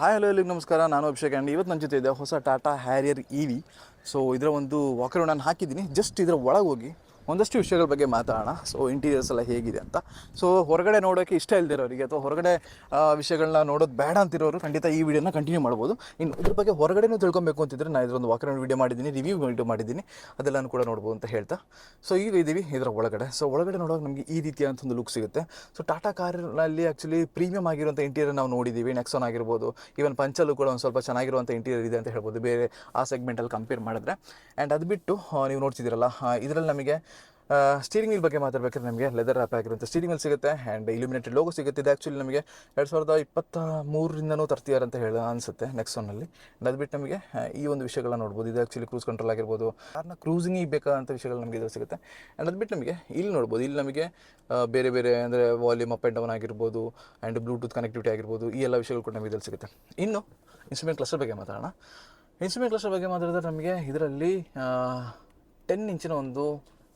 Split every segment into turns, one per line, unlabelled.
Hi hello ಎಲ್ಲಿಗೆ ನಮಸ್ಕಾರ. ನಾನು ಅಭಿಷೇಕ್ ಅಂಡ್ ಇವತ್ತು ನನ್ನ ಜೊತೆ ಇದೆ ಹೊಸ Tata Harrier E V so ಇದರ ಒಂದು ವಾಕರ್ ನಾನು ಹಾಕಿದ್ದೀನಿ. ಜಸ್ಟ್ ಇದರ ಒಳಗೆ ಹೋಗಿ ಒಂದಷ್ಟು ವಿಷಯಗಳ ಬಗ್ಗೆ ಮಾತಾಡೋಣ. ಸೊ ಇಂಟೀರಿಯರ್ಸ್ ಎಲ್ಲ ಹೇಗಿದೆ ಅಂತ. ಸೊ ಹೊರಗಡೆ ನೋಡೋಕೆ ಇಷ್ಟ ಇಲ್ದಿರೋರಿಗೆ ಅಥವಾ ಹೊರಗಡೆ ವಿಷಯಗಳನ್ನ ನೋಡೋದು ಬೇಡ ಅಂತಿರೋರು ಖಂಡಿತ ಈ ವಿಡಿಯೋನ ಕಂಟಿನ್ಯೂ ಮಾಡ್ಬೋದು. ಇನ್ನು ಇದ್ರ ಬಗ್ಗೆ ಹೊರಗಡೆನೂ ತಿಳ್ಕೊಬೇಕು ಅಂತಿದ್ರೆ ನಾನು ಇದರೊಂದು ವಾಕರ್ ವಿಡಿಯೋ ಮಾಡಿದ್ದೀನಿ ರಿವ್ಯೂ ವಿಡಿಯೋ ಮಾಡಿದ್ದೀನಿ. ಅದೆಲ್ಲನೂ ಕೂಡ ನೋಡ್ಬೋದು ಅಂತ ಹೇಳ್ತಾ. ಸೊ ಈಗ ಇದ್ದೀವಿ ಇದರ ಒಳಗಡೆ. ಸೊ ಒಳಗಡೆ ನೋಡೋಕೆ ನಮಗೆ ಈ ರೀತಿಯಾದಂಥ ಒಂದು ಲುಕ್ ಸಿಗುತ್ತೆ. ಸೊ ಟಾಟಾ ಕಾರಿನಲ್ಲಿ ಆ್ಯಕ್ಚುಲಿ ಪ್ರೀಮಿಯಮ್ ಆಗಿರುವಂಥ ಇಂಟೀರಿಯರ್ ನಾವು ನೋಡಿದ್ದೀವಿ. ನೆಕ್ಸಾನ್ ಆಗಿರ್ಬೋದು ಈವನ್ ಪಂಚಲ್ಲೂ ಕೂಡ ಒಂದು ಸ್ವಲ್ಪ ಚೆನ್ನಾಗಿರುವಂಥ ಇಂಟೀರಿಯರ್ ಇದೆ ಅಂತ ಹೇಳ್ಬೋದು. ಬೇರೆ ಆ ಸೆಗ್ಮೆಂಟಲ್ಲಿ ಕಂಪೇರ್ ಮಾಡಿದ್ರೆ. ಆ್ಯಂಡ್ ಅದು ಬಿಟ್ಟು ನೀವು ನೋಡ್ತಿದ್ದೀರಲ್ಲ ಇದರಲ್ಲಿ ನಮಗೆ ಸ್ಟೀರಿಂಗ್ ವೀಲ್ ಬಗ್ಗೆ ಮಾತಾಡಬೇಕಾದ್ರೆ ನಮಗೆ ಲೆದರ್ ಆ್ಯಪ್ ಆಗಿರುವಂಥ ಸ್ಟೀರಿಂಗ್ ವೀಲ್ ಸಿಗುತ್ತೆ ಆ್ಯಂಡ್ ಇಲ್ಯುಮಿನೇಟೆಡ್ ಲೋಗೋ ಸಿಗುತ್ತೆ. ಇದು ಆ್ಯಕ್ಚುಲಿ ನಮಗೆ ಎರಡು ಸಾವಿರದ ಇಪ್ಪತ್ತ ಮೂರರಿಂದನೂ ತರ್ತಿದ್ದಾರೆ ಅಂತ ಹೇಳಿ ಅನಿಸುತ್ತೆ ನೆಕ್ಸ್ಟ್ ಒನ್ನಲ್ಲಿ ಅದು ಬಿಟ್ಟು ನಮಗೆ ಈ ಒಂದು ವಿಷಯಗಳನ್ನ ನೋಡ್ಬೋದು. ಇದು ಆ್ಯಕ್ಚುಲಿ ಕ್ರೂಸ್ ಕಂಟ್ರೋಲ್ ಆಗಿರ್ಬೋದು. ಕಾರ್ನ ಕ್ರೂಸಿಂಗಿಗೆ ಬೇಕಾದಂಥ ವಿಷಯಗಳು ನಮಗೆ ಇದು ಸಿಗುತ್ತೆ. ಆ್ಯಂಡ್ ಅದು ಬಿಟ್ಟು ನಮಗೆ ಇಲ್ಲಿ ನೋಡ್ಬೋದು. ಇಲ್ಲಿ ನಮಗೆ ಬೇರೆ ಬೇರೆ ಅಂದರೆ ವಾಲ್ಯೂಮ್ ಅಪ್ ಆ್ಯಂಡ್ ಡೌನ್ ಆಗಿರ್ಬೋದು ಆ್ಯಂಡ್ ಬ್ಲೂಟೂತ್ ಕನೆಕ್ಟಿವಿಟಿ ಆಗಿರ್ಬೋದು ಈ ಎಲ್ಲ ವಿಷಯಗಳು ಕೂಡ ನಮಗೆ ಇದ್ರಲ್ಲಿ ಸಿಗುತ್ತೆ. ಇನ್ನು ಇನ್ಸ್ಟ್ರೂಮೆಂಟ್ ಕ್ಲಸ್ಟರ್ ಬಗ್ಗೆ ಮಾತಾಡೋಣ. ಇನ್ಸ್ಟ್ರೂಮೆಂಟ್ ಕ್ಲಸ್ಟರ್ ಬಗ್ಗೆ ಮಾತಾಡಿದ್ರೆ ನಮಗೆ ಇದರಲ್ಲಿ ಟೆನ್ ಇಂಚಿನ ಒಂದು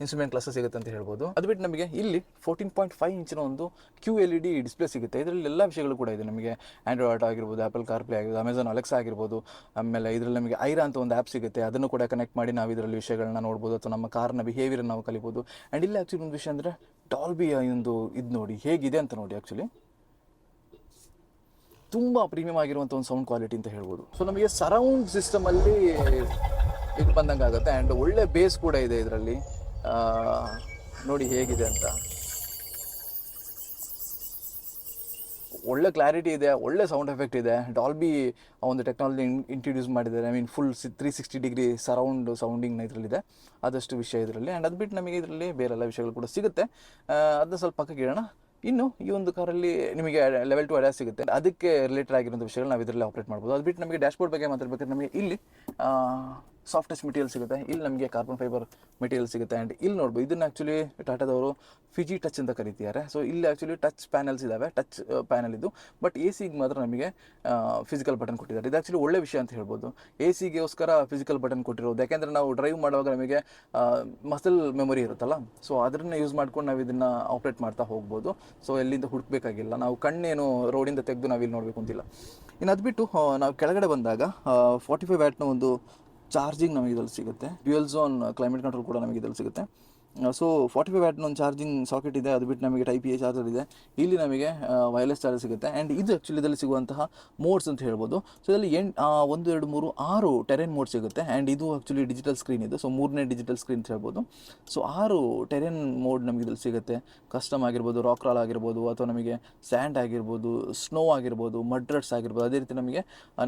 ಇನ್ಸ್ಟ್ರೂಮೆಂಟ್ ಕ್ಲಾಸ್ ಸಿಗುತ್ತೆ ಅಂತ ಹೇಳ್ಬೋದು. ಅದು ಬಿಟ್ಟು ನಮಗೆ ಇಲ್ಲಿ ಫೋರ್ಟೀನ್ ಪಾಯಿಂಟ್ ಫೈವ್ ಇಂಚಿನ ಒಂದು Q L E D display ಸಿಗುತ್ತೆ. ಇದರಲ್ಲಿ ಎಲ್ಲ ವಿಷಯಗಳು ಕೂಡ ಇದೆ. ನಮಗೆ ಆ್ಯಂಡ್ರಾಯ್ಡ್ ಆಟೋ ಆಗಿರ್ಬೋದು ಆ್ಯಪಲ್ ಕಾರ್ಪ್ಲೇ ಆಗಿರ್ಬೋದು ಅಮೆಝಾನ್ ಅಲೆಕ್ಸಾ ಆಗಿರ್ಬೋದು, ಆಮೇಲೆ ಇದರಲ್ಲಿ ನಮಗೆ ಐರಾ ಅಂತ ಒಂದು ಆ್ಯಪ್ ಸಿಗುತ್ತೆ. ಅದನ್ನು ಕೂಡ ಕನೆಕ್ಟ್ ಮಾಡಿ ನಾವು ಇದರಲ್ಲಿ ವಿಷಯಗಳನ್ನ ನೋಡ್ಬೋದು ಅಥವಾ ನಮ್ಮ ಕಾರ್ನ ಬಿಹೇವಿಯರ್ ನಾವು ಕಲಿಬೋದು. ಆ್ಯಂಡ್ ಇಲ್ಲಿ ಆ್ಯಕ್ಚುಲಿ ಒಂದು ವಿಷಯ ಅಂದರೆ ಡಾಲ್ಬಿಯ ಒಂದು ಇದು ನೋಡಿ. ಹೇಗಿದೆ ಅಂತ ನೋಡಿ ಆ್ಯಕ್ಚುಲಿ ತುಂಬ ಪ್ರೀಮಿಯಂ ಆಗಿರುವಂಥ ಒಂದು ಸೌಂಡ್ ಕ್ವಾಲಿಟಿ ಅಂತ ಹೇಳ್ಬೋದು. ಸೊ ನಮಗೆ ಸರೌಂಡ್ ಸಿಸ್ಟಮಲ್ಲಿ ಇದು ಬಂದಂಗೆ ಆಗುತ್ತೆ ಆ್ಯಂಡ್ ಒಳ್ಳೆ ಬೇಸ್ ಕೂಡ ಇದೆ ಇದರಲ್ಲಿ. ನೋಡಿ ಹೇಗಿದೆ ಅಂತ. ಒಳ್ಳೆ ಕ್ಲಾರಿಟಿ ಇದೆ, ಒಳ್ಳೆ ಸೌಂಡ್ ಎಫೆಕ್ಟ್ ಇದೆ. ಡಾಲ್ಬಿ ಒಂದು ಟೆಕ್ನಾಲಜಿ ಇಂಟ್ರೊಡ್ಯೂಸ್ ಮಾಡಿದ್ದಾರೆ. ಐ ಮೀನ್ ಫುಲ್ ಸಿ ತ್ರೀ ಸಿಕ್ಸ್ಟಿ ಡಿಗ್ರಿ ಸರೌಂಡ್ ಸೌಂಡಿಂಗ್ನ ಇದರಲ್ಲಿದೆ. ಆದಷ್ಟು ವಿಷಯ ಇದರಲ್ಲಿ. ಆ್ಯಂಡ್ ಅದು ಬಿಟ್ಟು ನಮಗೆ ಇದರಲ್ಲಿ ಬೇರೆಲ್ಲ ವಿಷಯಗಳು ಕೂಡ ಸಿಗುತ್ತೆ. ಅದನ್ನ ಸ್ವಲ್ಪ ಪಕ್ಕಕ್ಕೆ ಇಡೋಣ. ಇನ್ನು ಈ ಒಂದು ಕಾರಲ್ಲಿ ನಿಮಗೆ ಲೆವೆಲ್ ಟು ಅಡ್ಯಾಸ್ ಸಿಗುತ್ತೆ. ಅದಕ್ಕೆ ರಿಲೇಟೆಡ್ ಆಗಿರೋ ವಿಷಯಗಳು ನಾವು ಇದರಲ್ಲಿ ಆಪ್ರೇಟ್ ಮಾಡ್ಬೋದು. ಅದು ಬಿಟ್ಟು ನಮಗೆ ಡ್ಯಾಶ್ಬೋರ್ಡ್ ಬಗ್ಗೆ ಮಾತಾಡ್ಬೇಕಾದ್ರೆ ನಮಗೆ ಇಲ್ಲಿ ಸಾಫ್ಟ್ ಟಚ್ ಮೆಟೀರಿಯಲ್ ಸಿಗುತ್ತೆ. ಇಲ್ಲಿ ನಮಗೆ ಕಾರ್ಬನ್ ಫೈಬರ್ ಮೆಟೀರಿಯಲ್ ಸಿಗುತ್ತೆ. ಆ್ಯಂಡ್ ಇಲ್ಲಿ ನೋಡ್ಬೋದು, ಇದನ್ನು ಆ್ಯಕ್ಚುಲಿ ಟಾಟಾದವರು ಫಿಜಿ ಟಚ್ ಅಂತ ಕರೀತಿದ್ದಾರೆ. ಸೊ ಇಲ್ಲಿ ಆ್ಯಕ್ಚುಲಿ ಟಚ್ ಪ್ಯಾನಲ್ಸ್ ಇದ್ದಾವೆ ಟಚ್ ಪ್ಯಾನಲ್ ಇದು. ಬಟ್ ಎ ಸಿಗೆ ಮಾತ್ರ ನಮಗೆ ಫಿಸಿಕಲ್ ಬಟನ್ ಕೊಟ್ಟಿದ್ದಾರೆ. ಇದು ಆ್ಯಕ್ಚುಲಿ ಒಳ್ಳೆ ವಿಷಯ ಅಂತ ಹೇಳ್ಬೋದು. ಎ ಸಿಗೋಸ್ಕರ ಫಿಸಿಕಲ್ ಬಟನ್ ಕೊಟ್ಟಿರೋದು. ಯಾಕೆಂದರೆ ನಾವು ಡ್ರೈವ್ ಮಾಡುವಾಗ ನಮಗೆ ಮಸಲ್ ಮೆಮೊರಿ ಇರುತ್ತಲ್ಲ? ಸೊ ಅದನ್ನು ಯೂಸ್ ಮಾಡ್ಕೊಂಡು ನಾವು ಇದನ್ನು ಆಪ್ರೇಟ್ ಮಾಡ್ತಾ ಹೋಗ್ಬೋದು. ಸೊ ಎಲ್ಲಿಂದ ಹುಡುಕಬೇಕಾಗಿಲ್ಲ. ನಾವು ಕಣ್ಣೇನು ರೋಡಿಂದ ತೆಗೆದು ನಾವು ಇಲ್ಲಿ ನೋಡಬೇಕು ಅಂತಿಲ್ಲ. ಇನ್ನು ಅದು ಬಿಟ್ಟು ನಾವು ಕೆಳಗಡೆ ಬಂದಾಗ ಫಾರ್ಟಿ ಫೈವ್ ವ್ಯಾಟ್ನ ಒಂದು ಚಾರ್ಜಿಂಗ್ ನಮಗೆ ಇದರಲ್ಲಿ ಸಿಗುತ್ತೆ. ಡ್ಯೂಯಲ್ ಝೋನ್ ಕ್ಲೈಮೇಟ್ ಕಂಟ್ರೋಲ್ ಕೂಡ ನಮಗೆ ಇದರಲ್ಲಿ ಸಿಗುತ್ತೆ. ಸೊ ಫಾರ್ಟಿ ಫೈವ್ ವ್ಯಾಟ್ನ ಚಾರ್ಜಿಂಗ್ ಸಾಕೆಟ್ ಇದೆ. ಅದು ಬಿಟ್ಟು ನಮಗೆ ಟೈಪ್ ಎ ಚಾರ್ಜರ್ ಇದೆ. ಇಲ್ಲಿ ನಮಗೆ ವೈರ್ಲೆಸ್ ಚಾರ್ಜರ್ ಸಿಗುತ್ತೆ. ಆ್ಯಂಡ್ ಇದು ಆ್ಯಕ್ಚುಲಿ ಇದರಲ್ಲಿ ಸಿಗುವಂತಹ ಮೋಡ್ಸ್ ಅಂತ ಹೇಳ್ಬೋದು. ಸೊ ಇದರಲ್ಲಿ ಎಂಟು ಒಂದು, ಎರಡು, ಮೂರು, ಆರು ಟೆರೆನ್ ಮೋಡ್ ಸಿಗುತ್ತೆ. ಆ್ಯಂಡ್ ಇದು ಆ್ಯಕ್ಚುಲಿ ಡಿಜಿಟಲ್ ಸ್ಕ್ರೀನ್ ಇದು. ಸೊ ಮೂರನೇ ಡಿಜಿಟಲ್ ಸ್ಕ್ರೀನ್ ಅಂತ ಹೇಳ್ಬೋದು. ಸೊ ಆರು ಟೆರೆನ್ ಮೋಡ್ ನಮಗೆ ಇದರಲ್ಲಿ ಸಿಗುತ್ತೆ. ಕಸ್ಟಮ್ ಆಗಿರ್ಬೋದು ರಾಕ್ ರಾಲ್ ಆಗಿರ್ಬೋದು, ಅಥವಾ ನಮಗೆ ಸ್ಯಾಂಡ್ ಆಗಿರ್ಬೋದು ಸ್ನೋ ಆಗಿರ್ಬೋದು ಮಡ್ರಡ್ಸ್ ಆಗಿರ್ಬೋದು, ಅದೇ ರೀತಿ ನಮಗೆ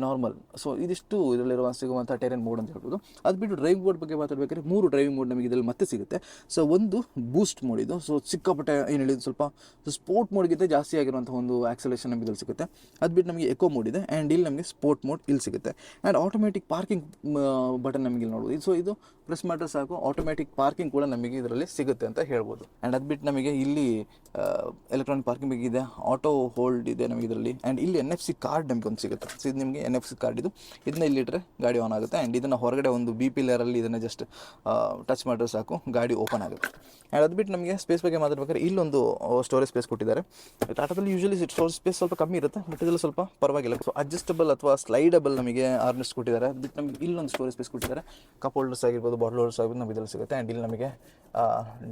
ನಾರ್ಮಲ್ ಸೊ ಇದಿಷ್ಟು ಇದರಲ್ಲಿರುವ ಸಿಗುವಂಥ ಟೆರೆನ್ ಮೋಡ್ ಅಂತ ಹೇಳ್ಬೋದು. ಅದು ಬಿಟ್ಟು ಡ್ರೈವಿಂಗ್ ಮೋಡ್ ಬಗ್ಗೆ ಮಾತಾಡಬೇಕಾದ್ರೆ ಮೂರು ಡ್ರೈವಿಂಗ್ ಮೋಡ್ ನಮಗೆ ಇದರಲ್ಲಿ ಮತ್ತೆ ಸಿಗುತ್ತೆ. ಸೊ ಒಂದು ಬೂಸ್ಟ್ ಮೋಡ್ ಇದು. ಸೊ ಸಿಕ್ಕಾಪಟ್ಟೆ ಏನು ಹೇಳಿದ್ರು ಸ್ವಲ್ಪ ಸ್ಪೋರ್ಟ್ ಮೋಡ್ಗಿಂತ ಜಾಸ್ತಿ ಆಗಿರುವಂಥ ಒಂದು ಆಕ್ಸಲೇಷನ್ ನಮಗೆ ಇಲ್ಲಿ ಸಿಗುತ್ತೆ. ಅದು ಬಿಟ್ಟು ನಮಗೆ ಎಕೋ ಮೋಡ್ ಇದೆ ಆ್ಯಂಡ್ ಇಲ್ಲಿ ನಮಗೆ ಸ್ಪೋರ್ಟ್ ಮೋಡ್ ಇಲ್ಲಿ ಸಿಗುತ್ತೆ. ಆ್ಯಂಡ್ ಆಟೋಮೆಟಿಕ್ ಪಾರ್ಕಿಂಗ್ ಬಟನ್ ನಮಗೆ ಇಲ್ಲಿ ನೋಡ್ಬೋದು. ಸೊ ಇದು ಪ್ರೆಸ್ ಮಾಡಿದ್ರೆ ಸಾಕು ಆಟೋಮ್ಯಾಟಿಕ್ ಪಾರ್ಕಿಂಗ್ ಕೂಡ ನಮಗೆ ಇದರಲ್ಲಿ ಸಿಗುತ್ತೆ ಅಂತ ಹೇಳ್ಬೋದು. ಆ್ಯಂಡ್ ಅದು ಬಿಟ್ಟು ನಮಗೆ ಇಲ್ಲಿ ಎಲೆಕ್ಟ್ರಾನಿಕ್ ಪಾರ್ಕಿಂಗ್ ಇದೆ ಆಟೋ ಹೋಲ್ಡ್ ಇದೆ ನಮಗೆ ಇದರಲ್ಲಿ. ಆ್ಯಂಡ್ ಇಲ್ಲಿ ಎನ್ ಎಫ್ ಸಿ ಕಾರ್ಡ್ ನಮಗೆ ಒಂದು ಸಿಗುತ್ತೆ. ಸೊ ಇದು ನಿಮಗೆ ಎನ್ ಎಫ್ ಸಿ ಕಾರ್ಡ್ ಇದು. ಇದನ್ನ ಇಲ್ಲಿಟ್ಟರೆ ಗಾಡಿ ಆನ್ ಆಗುತ್ತೆ. ಆ್ಯಂಡ್ ಇದನ್ನು ಹೊರಗಡೆ ಒಂದು ಬಿ ಪಿ ಲೇರಲ್ಲಿ ಇದನ್ನು ಜಸ್ಟ್ ಟಚ್ ಮಾಡಿದ್ರೆ ಸಾಕು, ಗಾಡಿ ಓಪನ್ ಆಗುತ್ತೆ. ಆ್ಯಂಡ್ ಅದು ಬಿಟ್ಟು ನಮಗೆ ಸ್ಪೇಸ್ ಬಗ್ಗೆ ಮಾತಾಡ್ಬೇಕಾದ್ರೆ ಇಲ್ಲೊಂದು ಸ್ಟೋರೇಜ್ ಸ್ಪೇಸ್ ಕೊಟ್ಟಿದ್ದಾರೆ. ಟಾಟಾದಲ್ಲಿ ಯೂಶಲಿ ಸ್ಟೋರೇಜ್ ಸ್ಪೇಸ್ ಸ್ವಲ್ಪ ಕಮ್ಮಿ ಇರುತ್ತೆ ಬಟ್ ಇದರಲ್ಲಿ ಸ್ವಲ್ಪ ಪರವಾಗಿಲ್ಲ. ಸೊ ಅಡ್ಜಸ್ಟಬಲ್ ಅಥವಾ ಸ್ಲೈಡಬಲ್ ನಮಗೆ ಆರ್ನೆಸ್ಟ್ ಕೊಟ್ಟಿದ್ದಾರೆ. ಅದು ಬಿಟ್ಟು ನಮಗೆ ಇಲ್ಲೊಂದು ಸ್ಟೋರೇಜ್ ಸ್ಪೇಸ್ ಕೊಟ್ಟಿದ್ದಾರೆ. ಕಪ್ ಹೋಲ್ಡರ್ಸ್ ಆಗಿರ್ಬೋದು ಬಾಟಲ್ ಹೋಲ್ಡರ್ಸ್ ಆಗಿರ್ಬೋದು ನಮಗೆ ಇದರಲ್ಲಿ ಸಿಗುತ್ತೆ. ಆ್ಯಂಡ್ ಇಲ್ಲಿ ನಮಗೆ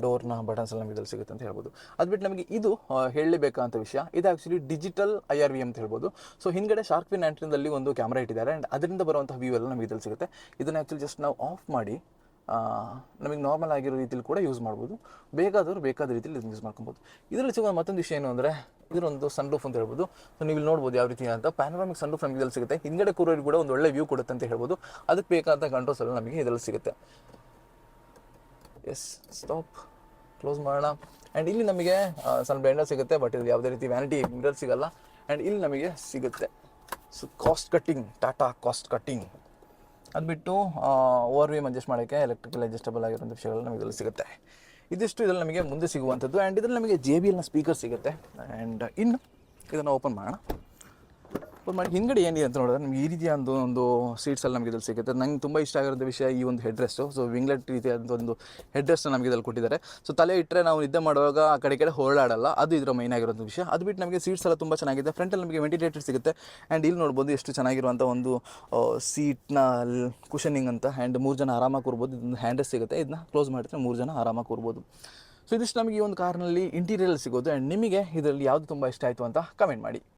ಡೋರ್ನ ಬಟನ್ಸ್ ಎಲ್ಲ ನಮಗೆ ಇದರಲ್ಲಿ ಸಿಗುತ್ತೆ ಅಂತ ಹೇಳ್ಬೋದು. ಅದು ಬಿಟ್ಟು ನಮಗೆ ಇದು ಹೇಳಲೇಬೇಕಂತ ವಿಷಯ, ಇದು actually digital I R V ಅಂತ ಹೇಳ್ಬೋದು. ಸೊ ಹಿಂದ್ಗಡೆ ಶಾರ್ಕ್ ಪಿನ್ ಆ್ಯಂಟ್ರಿನಲ್ಲಿ ಒಂದು ಕ್ಯಾಮ್ರಾ ಇಟ್ಟಿದ್ದಾರೆ. ಆ್ಯಂಡ್ ಅದರಿಂದ ಬರುವಂಥ ವ್ಯೂ ಎಲ್ಲ ನಮಗೆ ಇದರಲ್ಲಿ ಸಿಗುತ್ತೆ. ಇದನ್ನು ಆ್ಯಕ್ಚುಲಿ ಜಸ್ಟ್ ನಾವು ಆಫ್ ಮಾಡಿ ನಮಗೆ ನಾರ್ಮಲ್ ಆಗಿರೋ ರೀತಿಯಲ್ಲಿ ಕೂಡ ಯೂಸ್ ಮಾಡ್ಬೋದು. ಬೇಕಾದವರು ಬೇಕಾದ ರೀತಿಯಲ್ಲಿ ಇದನ್ನು ಯೂಸ್ ಮಾಡ್ಕೊಬೋದು. ಇದರಲ್ಲಿ ಸಿಗುವ ಮತ್ತೊಂದು ವಿಷಯ ಏನು ಅಂದರೆ, ಇದರೊಂದು ಸನ್ ರೂಫ್ ಅಂತ ಹೇಳ್ಬೋದು. ಸೊ ನೀವು ಇಲ್ಲಿ ನೋಡ್ಬೋದು ಯಾವ ರೀತಿ ಅಂತ. ಪ್ಯಾನರಾಮಿಕ್ ಸನ್ ರೂಫ್ ನಮಗೆ ಇದರಲ್ಲಿ ಸಿಗುತ್ತೆ. ಹಿಂದ್ಗಡೆ ಕೂರೋರಿಗೆ ಕೂಡ ಒಂದು ಒಳ್ಳೆ ವ್ಯೂ ಕೊಡುತ್ತೆ ಅಂತ ಹೇಳ್ಬೋದು. ಅದಕ್ಕೆ ಬೇಕಾದಂಥ ಕಂಟ್ರೋಲ್ಸ್ ಎಲ್ಲ ನಮಗೆ ಇದರಲ್ಲಿ ಸಿಗುತ್ತೆ. ಎಸ್ ಸ್ಟಾಪ್ ಕ್ಲೋಸ್ ಮಾಡೋಣ. ಆ್ಯಂಡ್ ಇಲ್ಲಿ ನಮಗೆ ಸನ್ ಬ್ಲೆಂಡರ್ ಸಿಗುತ್ತೆ ಬಟ್ ಇದು ಯಾವುದೇ ರೀತಿ ವ್ಯಾನಿಟಿ ಮಿರರ್ ಸಿಗಲ್ಲ. ಆ್ಯಂಡ್ ಇಲ್ಲಿ ನಮಗೆ ಸಿಗುತ್ತೆ. So cost cutting Tata cost cutting ಅದು ಬಿಟ್ಟು ಓವರ್ ವ್ಯೂಮ್ ಅಡ್ಜಸ್ಟ್ ಮಾಡೋಕ್ಕೆ ಎಲೆಕ್ಟ್ರಿಕಲ್ ಅಡ್ಜಸ್ಟಬಲ್ ಆಗಿರುವಂಥ ವಿಷಯಗಳು ನಮಗೆ ಇದರಲ್ಲಿ ಸಿಗುತ್ತೆ. ಇದಿಷ್ಟು ಇದರಲ್ಲಿ ನಮಗೆ ಮುಂದೆ ಸಿಗುವಂಥದ್ದು ಆ್ಯಂಡ್ ಇದರಲ್ಲಿ ನಮಗೆ ಜೆ ಬಿ ಎಲ್ನ ಸ್ಪೀಕರ್ ಸಿಗುತ್ತೆ. ಆ್ಯಂಡ್ ಇನ್ನು ಇದನ್ನು ಓಪನ್ ಮಾಡೋಣ. ಓಪನ್ ಮಾಡಿ ಹಿಂದ್ಗಡೆ ಏನಿದೆ ಅಂತ ನೋಡಿದ್ರೆ ನಮ್ಗೆ ಈ ರೀತಿಯ ಒಂದು ಒಂದು ಸೀಟ್ಸ್ ಎಲ್ಲ ನಮಗೆ ಇದ್ರಲ್ಲಿ ಸಿಗುತ್ತೆ. ನಂಗೆ ತುಂಬ ಇಷ್ಟ ಆಗಿರೋಂಥ ವಿಷಯ ಈ ಒಂದು ಹೆಡ್ ರೆಸ್ಟು ಸೊ ವಿಂಗ್ಲೆಟ್ ರೀತಿಯಾದಂಥ ಒಂದು ಹೆಡ್ ರೆಸ್ಟ್ ನಮಗೆ ಇದ್ರಲ್ಲಿ ಕೊಟ್ಟಿದ್ದಾರೆ. ಸೊ ತಲೆ ಇಟ್ಟರೆ ನಾವು ನಿದ್ದೆ ಮಾಡುವಾಗ ಆ ಕಡೆ ಕಡೆ ಹೊರಳಾಡಲ್ಲ ಅದು ಇದರ ಮೈನ್ ಆಗಿರೋಂಥ ವಿಷಯ. ಅದು ಬಿಟ್ಟು ನಮಗೆ ಸೀಟ್ಸ್ ಎಲ್ಲ ತುಂಬ ಚೆನ್ನಾಗಿದೆ. ಫ್ರಂಟಲ್ಲಿ ನಮಗೆ ವೆಂಟಿಲೇಟರ್ ಸಿಗುತ್ತೆ. ಆ್ಯಂಡ್ ಇಲ್ಲಿ ನೋಡ್ಬೋದು ಎಷ್ಟು ಚೆನ್ನಾಗಿರುವಂಥ ಒಂದು ಸೀಟ್ನ ಕುಷನಿಂಗ್ ಅಂತ. ಆ್ಯಂಡ್ ಮೂರು ಜನ ಆರಾಮಾಗಿ ಕೂರ್ಬೋದು. ಇದೊಂದು ಹ್ಯಾಂಡ್ರೆಸ್ ಸಿಗುತ್ತೆ. ಇದನ್ನ ಕ್ಲೋಸ್ ಮಾಡಿದ್ರೆ ಮೂರು ಜನ ಆರಾಮಾಗಿ ಕೂರ್ಬೋದು. ಸೊ ಇದಿಷ್ಟು ನಮಗೆ ಈ ಒಂದು ಕಾರ್ನಲ್ಲಿ ಇಂಟೀರಿಯರ್ ಸಿಗೋದು. ಆ್ಯಂಡ್ ನಿಮಗೆ ಇದರಲ್ಲಿ ಯಾವುದು ತುಂಬ ಇಷ್ಟ ಆಯಿತು ಅಂತ ಕಮೆಂಟ್ ಮಾಡಿ.